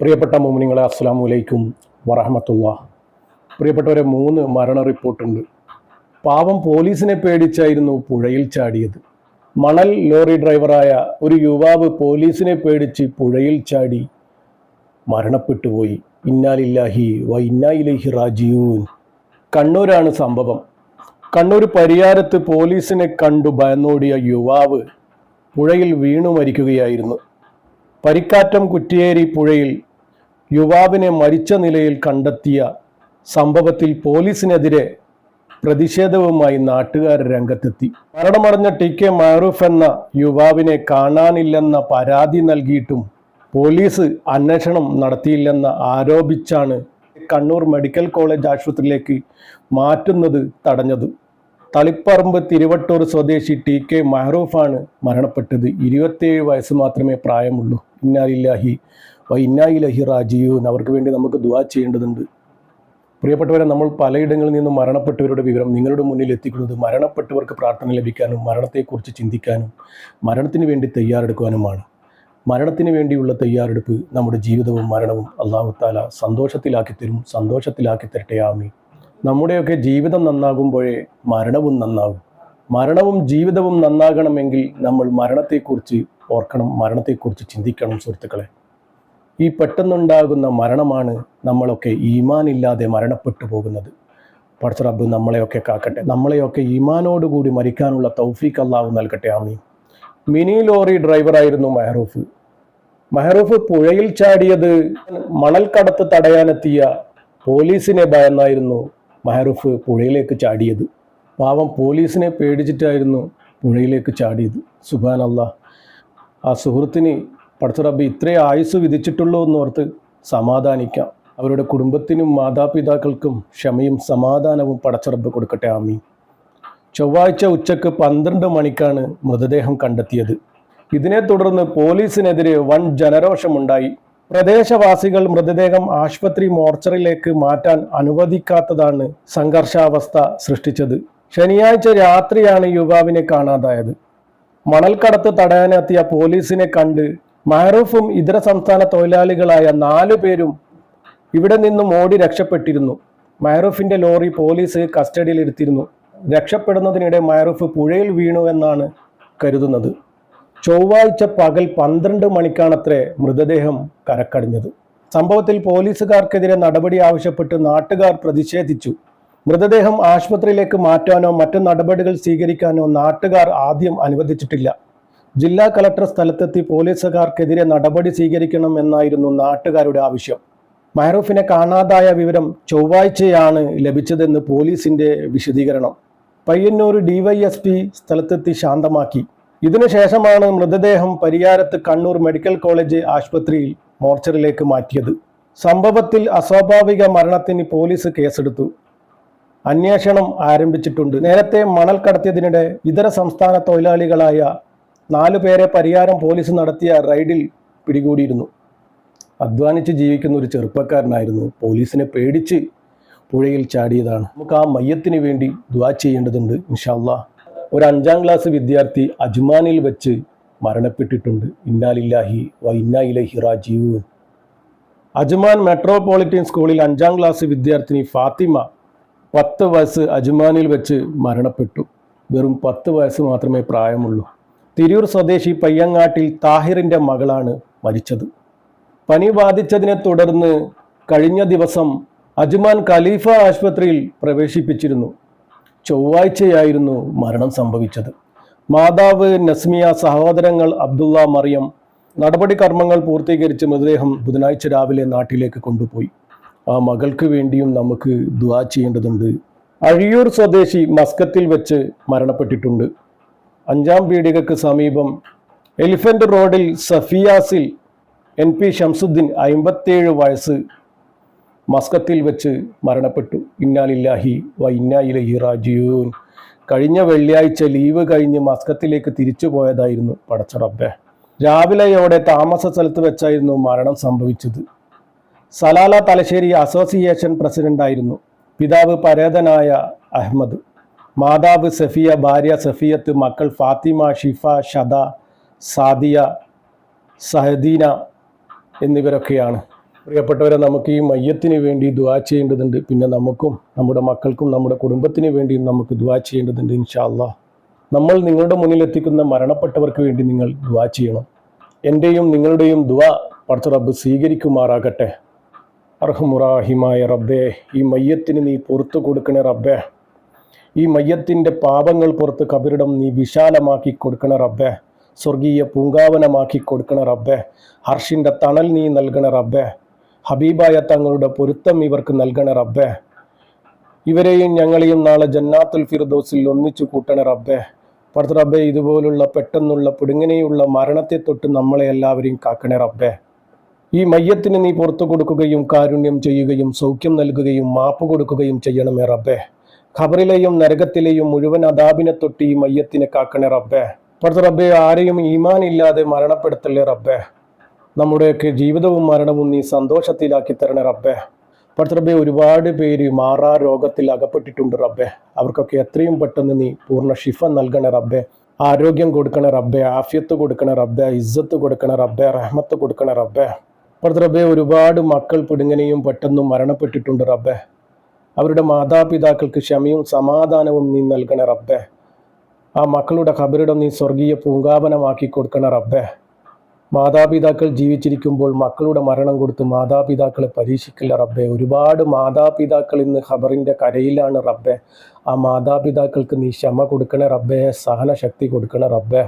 പ്രിയപ്പെട്ട മോമിനിങ്ങളെ അസ്സാം വലൈക്കും വറഹമത്തുള്ള. പ്രിയപ്പെട്ടവരെ മൂന്ന് മരണ റിപ്പോർട്ടുണ്ട്. പാവം പോലീസിനെ പേടിച്ചായിരുന്നു പുഴയിൽ ചാടിയത്. മണൽ ലോറി ഡ്രൈവറായ ഒരു യുവാവ് പോലീസിനെ പേടിച്ച് പുഴയിൽ ചാടി മരണപ്പെട്ടുപോയി ഇന്നാലില്ലാഹി വ റാജീവൂൻ കണ്ണൂരാണ് സംഭവം. കണ്ണൂർ പരിയാരത്ത് പോലീസിനെ കണ്ടു ഭയന്നോടിയ യുവാവ് പുഴയിൽ വീണു മരിക്കുകയായിരുന്നു. പരിക്കാറ്റം കുറ്റിയേരി പുഴയിൽ യുവാവിനെ മരിച്ച നിലയിൽ കണ്ടെത്തിയ സംഭവത്തിൽ പോലീസിനെതിരെ പ്രതിഷേധവുമായി നാട്ടുകാർ രംഗത്തെത്തി. മരണമടഞ്ഞ ടി കെ മാറൂഫ് എന്ന യുവാവിനെ കാണാനില്ലെന്ന പരാതി നൽകിയിട്ടും പോലീസ് അന്വേഷണം നടത്തിയില്ലെന്ന് ആരോപിച്ചാണ് കണ്ണൂർ മെഡിക്കൽ കോളേജ് ആശുപത്രിയിലേക്ക് മാറ്റുന്നത് തടഞ്ഞത്. തളിപ്പറമ്പ് തിരുവട്ടൂർ സ്വദേശി ടി കെ മഹറൂഫാണ് മരണപ്പെട്ടത്. ഇരുപത്തിയേഴ് വയസ്സ് മാത്രമേ പ്രായമുള്ളൂ. ഇന്നാലില്ലാഹി ഇന്നായിലഹി റാജിയൂൻ അവർക്ക് വേണ്ടി നമുക്ക് ദുവാ ചെയ്യേണ്ടതുണ്ട്. പ്രിയപ്പെട്ടവരെ നമ്മൾ പലയിടങ്ങളിൽ നിന്നും മരണപ്പെട്ടവരുടെ വിവരം നിങ്ങളുടെ മുന്നിൽ എത്തിക്കുന്നത് മരണപ്പെട്ടവർക്ക് പ്രാർത്ഥന ലഭിക്കാനും മരണത്തെക്കുറിച്ച് ചിന്തിക്കാനും മരണത്തിന് വേണ്ടി തയ്യാറെടുക്കുവാനുമാണ്. മരണത്തിന് വേണ്ടിയുള്ള തയ്യാറെടുപ്പ് നമ്മുടെ ജീവിതവും മരണവും അള്ളാഹു താല സന്തോഷത്തിലാക്കി തരും സന്തോഷത്തിലാക്കി തരട്ടെ. ആമി നമ്മുടെയൊക്കെ ജീവിതം നന്നാകുമ്പോഴേ മരണവും നന്നാകും മരണവും ജീവിതവും നന്നാകണമെങ്കിൽ നമ്മൾ മരണത്തെക്കുറിച്ച് ഓർക്കണം മരണത്തെക്കുറിച്ച് ചിന്തിക്കണം സുഹൃത്തുക്കളെ. ഈ പെട്ടെന്നുണ്ടാകുന്ന മരണമാണ് നമ്മളൊക്കെ ഈമാനില്ലാതെ മരണപ്പെട്ടു പോകുന്നത്. പടച്ച റബ്ബ് നമ്മളെയൊക്കെ കാക്കട്ടെ. നമ്മളെയൊക്കെ ഈമാനോടുകൂടി മരിക്കാനുള്ള തൗഫീഖ് അള്ളാഹു നൽകട്ടെ. ആമീൻ. Mini lorry ഡ്രൈവറായിരുന്നു Mehroof. മെഹറൂഫ് പുഴയിൽ ചാടിയത് കടത്ത് തടയാനെത്തിയ പോലീസിനെ ഭയന്നായിരുന്നു മെഹറൂഫ് പുഴയിലേക്ക് ചാടിയത്. പാവം പോലീസിനെ പേടിച്ചിട്ടായിരുന്നു പുഴയിലേക്ക് ചാടിയത്. സുബാൻ അള്ളാഹ് ആ സുഹൃത്തിന് പടച്ചറബ് ഇത്രേ ആയുസ് വിധിച്ചിട്ടുള്ളൂ എന്നോർത്ത് സമാധാനിക്കാം. അവരുടെ കുടുംബത്തിനും മാതാപിതാക്കൾക്കും ക്ഷമയും സമാധാനവും പടച്ചറബ് കൊടുക്കട്ടെ ആമി ചൊവ്വാഴ്ച ഉച്ചയ്ക്ക് പന്ത്രണ്ട് മണിക്കാണ് മൃതദേഹം കണ്ടെത്തിയത്. ഇതിനെ തുടർന്ന് പോലീസിനെതിരെ വൻ ജനരോഷമുണ്ടായി. പ്രദേശവാസികൾ മൃതദേഹം ആശുപത്രി മോർച്ചറിലേക്ക് മാറ്റാൻ അനുവദിക്കാത്തതാണ് സംഘർഷാവസ്ഥ സൃഷ്ടിച്ചത്. ശനിയാഴ്ച രാത്രിയാണ് യുവാവിനെ കാണാതായത്. മണൽക്കടത്ത് തടയാനെത്തിയ പോലീസിനെ കണ്ട് മഹറൂഫും ഇതര സംസ്ഥാന തൊഴിലാളികളായ നാലു പേരും ഇവിടെ നിന്നും ഓടി രക്ഷപ്പെട്ടിരുന്നു. മഹറൂഫിന്റെ ലോറി പോലീസ് കസ്റ്റഡിയിൽ എടുത്തിരുന്നു രക്ഷപ്പെടുന്നതിനിടെ മഹറൂഫ് പുഴയിൽ വീണു എന്നാണ് കരുതുന്നത്. ചൊവ്വാഴ്ച പകൽ പന്ത്രണ്ട് മണിക്കാണത്രേ മൃതദേഹം കരക്കടിഞ്ഞത്. സംഭവത്തിൽ പോലീസുകാർക്കെതിരെ നടപടി ആവശ്യപ്പെട്ട് നാട്ടുകാർ പ്രതിഷേധിച്ചു. മൃതദേഹം ആശുപത്രിയിലേക്ക് മാറ്റാനോ മറ്റു നടപടികൾ സ്വീകരിക്കാനോ നാട്ടുകാർ ആദ്യം അനുവദിച്ചിട്ടില്ല. ജില്ലാ കളക്ടർ സ്ഥലത്തെത്തി പോലീസുകാർക്കെതിരെ നടപടി സ്വീകരിക്കണം എന്നായിരുന്നു നാട്ടുകാരുടെ ആവശ്യം. മഹറൂഫിനെ കാണാതായ വിവരം ചൊവ്വാഴ്ചയാണ് ലഭിച്ചതെന്ന് പോലീസിന്റെ വിശദീകരണം. പയ്യന്നൂർ ഡിവൈഎസ്പി സ്ഥലത്തെത്തി ശാന്തമാക്കി. ഇതിനുശേഷമാണ് മൃതദേഹം പരിയാരത്ത് കണ്ണൂർ മെഡിക്കൽ കോളേജ് ആശുപത്രിയിൽ മോർച്ചറിലേക്ക് മാറ്റിയത്. സംഭവത്തിൽ അസ്വാഭാവിക മരണത്തിന് പോലീസ് കേസെടുത്തു. അന്വേഷണം ആരംഭിച്ചിട്ടുണ്ട്. നേരത്തെ മണൽ കടത്തിയതിനിടെ ഇതര സംസ്ഥാന തൊഴിലാളികളായ നാലു പേരെ പരിയാരം പോലീസ് നടത്തിയ റൈഡിൽ പിടികൂടിയിരുന്നു. അധ്വാനിച്ച് ജീവിക്കുന്ന ഒരു ചെറുപ്പക്കാരനായിരുന്നു. പോലീസിനെ പേടിച്ച് പുഴയിൽ ചാടിയതാണ്. നമുക്ക് ആ മയ്യത്തിന് വേണ്ടി ദ്വാ ചെയ്യേണ്ടതുണ്ട് ഇൻഷാല്ല ഒരു അഞ്ചാം ക്ലാസ് വിദ്യാർത്ഥി അജ്മാനിൽ വെച്ച് മരണപ്പെട്ടിട്ടുണ്ട്. ഇന്നാലില്ലാഹി വ ഇന്നായിലഹി റാജീവ് അജ്മാൻ മെട്രോപൊളിറ്റൻ സ്കൂളിൽ അഞ്ചാം ക്ലാസ് വിദ്യാർത്ഥിനി ഫാത്തിമ പത്ത് വയസ്സ് അജ്മാനിൽ വെച്ച് മരണപ്പെട്ടു. വെറും പത്ത് വയസ്സ് മാത്രമേ പ്രായമുള്ളൂ. തിരൂർ സ്വദേശി പയ്യങ്ങാട്ടിൽ താഹിറിന്റെ മകളാണ് മരിച്ചത്. പനി ബാധിച്ചതിനെ തുടർന്ന് കഴിഞ്ഞ ദിവസം അജ്മാൻ ഖലീഫ ആശുപത്രിയിൽ പ്രവേശിപ്പിച്ചിരുന്നു. ചൊവ്വാഴ്ചയായിരുന്നു മരണം സംഭവിച്ചത്. മാതാവ് നസ്മിയ സഹോദരങ്ങൾ അബ്ദുള്ള മറിയം നടപടി കർമ്മങ്ങൾ പൂർത്തീകരിച്ച് മൃതദേഹം ബുധനാഴ്ച രാവിലെ നാട്ടിലേക്ക് കൊണ്ടുപോയി. ആ മകൾക്ക് വേണ്ടിയും നമുക്ക് ദുവാ ചെയ്യേണ്ടതുണ്ട്. അഴിയൂർ സ്വദേശി മസ്കത്തിൽ വെച്ച് മരണപ്പെട്ടിട്ടുണ്ട്. അഞ്ചാം പീടികക്ക് സമീപം എലിഫന്റ് റോഡിൽ സഫിയാസിൽ എൻ പി ഷംസുദ്ദീൻ അമ്പത്തേഴ് വയസ്സ് മസ്കത്തിൽ വെച്ച് മരണപ്പെട്ടു. ഇന്നാലില്ലാഹി വ റാജിയൂൻ കഴിഞ്ഞ വെള്ളിയാഴ്ച ലീവ് കഴിഞ്ഞ് മസ്കത്തിലേക്ക് തിരിച്ചു പോയതായിരുന്നു പടച്ചറബ്ബെ. രാവിലെയോടെ താമസ സ്ഥലത്ത് വെച്ചായിരുന്നു മരണം സംഭവിച്ചത്. സലാല തലശ്ശേരി അസോസിയേഷൻ പ്രസിഡന്റായിരുന്നു. പിതാവ് പരേതനായ അഹമ്മദ് മാതാവ് സഫിയ ഭാര്യ സഫിയത്ത് മക്കൾ ഫാത്തിമ ഷിഫ ഷദ സാദിയ സഹദീന എന്നിവരൊക്കെയാണ്. പ്രിയപ്പെട്ടവരെ നമുക്ക് ഈ മയ്യത്തിന് വേണ്ടി ദുവാ ചെയ്യേണ്ടതുണ്ട്. പിന്നെ നമുക്കും നമ്മുടെ മക്കൾക്കും നമ്മുടെ കുടുംബത്തിന് വേണ്ടിയും നമുക്ക് ദുവാ ചെയ്യേണ്ടതുണ്ട് ഇൻഷാല്ല നമ്മൾ നിങ്ങളുടെ മുന്നിൽ എത്തിക്കുന്ന മരണപ്പെട്ടവർക്ക് വേണ്ടി നിങ്ങൾ ദുവാ ചെയ്യണം. എന്റെയും നിങ്ങളുടെയും ദുവാ പടച്ച റബ്ബ് സ്വീകരിക്കുമാറാകട്ടെ. അർഹമുറാഹിമായ റബ്ബേ ഈ മയ്യത്തിന് നീ പുറത്തു കൊടുക്കണേ റബ്ബേ. ഈ മയ്യത്തിന്റെ പാപങ്ങൾ പുറത്ത് കബറിടം നീ വിശാലമാക്കി കൊടുക്കണ റബ്ബേ. സ്വർഗീയ പൂങ്കാവനമാക്കി കൊടുക്കണ റബ്ബേ. ഹർഷിന്റെ തണൽ നീ നൽകണ റബ്ബേ. ഹബീബായ തങ്ങളുടെ പൊരുത്തം ഇവർക്ക് നൽകണ റബ്ബേ. ഇവരെയും ഞങ്ങളെയും നാളെ ജന്നാത്തുൽ ഫിർദോസിൽ ഒന്നിച്ചു കൂട്ടണ റബ്ബേ. പടുത്ത റബ്ബേ ഇതുപോലുള്ള പെട്ടെന്നുള്ള പിടുങ്ങനെയുള്ള മരണത്തെ തൊട്ട് നമ്മളെ എല്ലാവരെയും കാക്കണേ റബ്ബേ. ഈ മയ്യത്തിന് നീ പുറത്തു കൊടുക്കുകയും കാരുണ്യം ചെയ്യുകയും സൗഖ്യം നൽകുകയും മാപ്പ് കൊടുക്കുകയും ചെയ്യണമേ റബ്ബേ. ഖബറിലെയും നരകത്തിലെയും മുഴുവൻ അതാബിനെ തൊട്ട് ഈ മയ്യത്തിനെ കാക്കണേ റബ്ബേ. പുറത്ത് റബ്ബേ ആരെയും ഈമാൻ ഇല്ലാതെ മരണപ്പെടുത്തല്ലേ റബ്ബേ. നമ്മുടെയൊക്കെ ജീവിതവും മരണവും നീ സന്തോഷത്തിലാക്കി തരണേ റബ്ബേ. പുറത്ത് റബ്ബേ ഒരുപാട് പേര് മാറാ രോഗത്തിൽ അകപ്പെട്ടിട്ടുണ്ട് റബ്ബേ. അവർക്കൊക്കെ എത്രയും പെട്ടെന്ന് നീ പൂർണ ഷിഫ നൽകണേ റബ്ബേ. ആരോഗ്യം കൊടുക്കണേ റബ്ബേ ആഫിയത്ത് കൊടുക്കണേ റബ്ബേ ഇജ്ജത്ത് കൊടുക്കണേ റബ്ബേ റഹ്മത്ത് കൊടുക്കണേ റബ്ബേ. പുറത്ത് റബ്ബേ ഒരുപാട് മക്കൾ പിടുങ്ങനെയും പെട്ടെന്നും മരണപ്പെട്ടിട്ടുണ്ട് റബ്ബേ. അവരുടെ മാതാപിതാക്കൾക്ക് ക്ഷമയും സമാധാനവും നീ നൽകണ റബ്ബേ. ആ മക്കളുടെ ഖബറിടം നീ സ്വർഗീയ പൂങ്കാവനമാക്കി കൊടുക്കണ റബ്ബേ. മാതാപിതാക്കൾ ജീവിച്ചിരിക്കുമ്പോൾ മക്കളുടെ മരണം കൊടുത്ത് മാതാപിതാക്കളെ പരീക്ഷിക്കില്ല റബ്ബെ. ഒരുപാട് മാതാപിതാക്കൾ ഇന്ന് ഖബറിന്റെ കരയിലാണ് റബ്ബെ. ആ മാതാപിതാക്കൾക്ക് നീ ക്ഷമ കൊടുക്കണേ റബ്ബേ സഹനശക്തി കൊടുക്കണേ റബ്ബെ.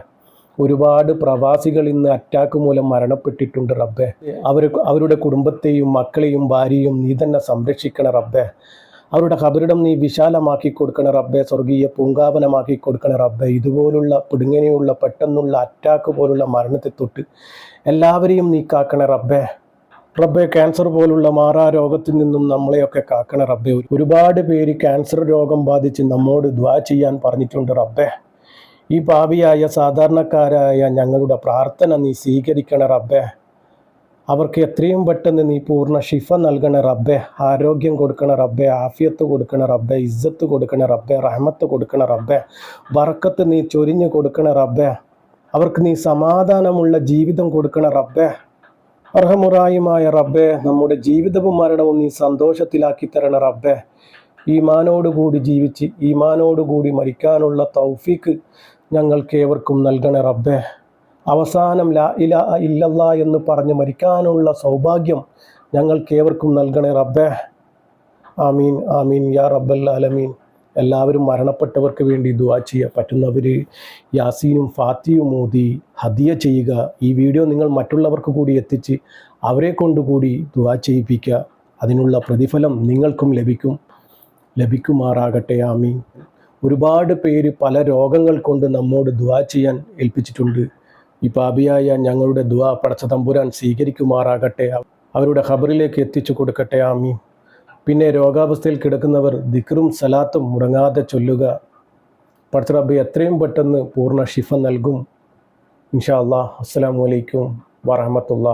ഒരുപാട് പ്രവാസികൾ ഇന്ന് അറ്റാക്ക് മൂലം മരണപ്പെട്ടിട്ടുണ്ട് റബ്ബെ. അവർ അവരുടെ കുടുംബത്തെയും മക്കളെയും ഭാര്യയും നീ തന്നെ സംരക്ഷിക്കണ റബ്ബേ. അവരുടെ ഖബറിടം നീ വിശാലമാക്കി കൊടുക്കണ റബ്ബെ. സ്വർഗീയ പൂങ്കാവനമാക്കി കൊടുക്കണ റബ്ബെ. ഇതുപോലുള്ള പിടുങ്ങനെയുള്ള പെട്ടെന്നുള്ള അറ്റാക്ക് പോലുള്ള മരണത്തെ തൊട്ട് എല്ലാവരെയും നീ കാക്കണ റബ്ബെ. റബ്ബെ ക്യാൻസർ പോലുള്ള മാറാ രോഗത്തിൽ നിന്നും നമ്മളെയൊക്കെ കാക്കണ റബ്ബെ. ഒരുപാട് പേര് ക്യാൻസർ രോഗം ബാധിച്ച് നമ്മോട് ദ്വാ ചെയ്യാൻ പറഞ്ഞിട്ടുണ്ട് റബ്ബെ. ഈ പാപിയായ സാധാരണക്കാരായ ഞങ്ങളുടെ പ്രാർത്ഥന നീ സ്വീകരിക്കണ റബ്ബെ. അവർക്ക് എത്രയും പെട്ടെന്ന് നീ പൂർണ ഷിഫ നൽകണ റബ്ബെ ആരോഗ്യം കൊടുക്കണ റബ്ബെ ആഫിയത്ത് കൊടുക്കണ റബ്ബെ ഇജ്ജത്ത് കൊടുക്കണ റബ്ബെ റഹ്മത്ത് കൊടുക്കണ റബ്ബെ വറക്കത്ത് നീ ചൊരിഞ്ഞ് കൊടുക്കണ റബ്ബെ അവർക്ക് നീ സമാധാനമുള്ള ജീവിതം കൊടുക്കണ റബ്ബെ. അർഹമുറായുമായ റബ്ബെ നമ്മുടെ ജീവിതവും മരണവും നീ സന്തോഷത്തിലാക്കി തരണ റബ്ബെ. ഈമാനോടുകൂടി ജീവിച്ച് ഈമാനോടുകൂടി മരിക്കാനുള്ള തൗഫീക്ക് ഞങ്ങൾക്ക് ഏവർക്കും നൽകണ റബ്ബെ. അവസാനം ലാ ഇല ഇല്ലല്ല എന്ന് പറഞ്ഞ് മരിക്കാനുള്ള സൗഭാഗ്യം ഞങ്ങൾക്ക് ഏവർക്കും നൽകണേ റബ്ബേ. ആമീൻ ആമീൻ യാ റബ്ബൽ ആലമീൻ. എല്ലാവരും മരണപ്പെട്ടവർക്ക് വേണ്ടി ദുവാ ചെയ്യുക പറ്റുന്നവർ യാസീനും ഫാത്തിയും മോദി ഹദിയ ചെയ്യുക. ഈ വീഡിയോ നിങ്ങൾ മറ്റുള്ളവർക്ക് കൂടി എത്തിച്ച് അവരെ കൊണ്ടുകൂടി ദുവാ ചെയ്യിപ്പിക്കുക. അതിനുള്ള പ്രതിഫലം നിങ്ങൾക്കും ലഭിക്കും. ലഭിക്കുമാറാകട്ടെ ആമീൻ. ഒരുപാട് പേര് പല രോഗങ്ങൾ കൊണ്ട് നമ്മോട് ദുവാ ചെയ്യാൻ ഏൽപ്പിച്ചിട്ടുണ്ട്. ഈ പാപിയായ ഞങ്ങളുടെ ദുവാ പടച്ച തമ്പുരാൻ സ്വീകരിക്കുമാറാകട്ടെ. അവരുടെ ഖബറിലേക്ക് എത്തിച്ചു കൊടുക്കട്ടെ. ആമീൻ. പിന്നെ രോഗാവസ്ഥയിൽ കിടക്കുന്നവർ ദിക്റും സലാത്തും മുടങ്ങാതെ ചൊല്ലുക. പടച്ച റബ്ബ് എത്രയും പെട്ടെന്ന് പൂർണ ഷിഫ നൽകും. ഇൻഷാ അല്ലാ അസ്സലാമു അലൈക്കും വറഹമത്തുള്ള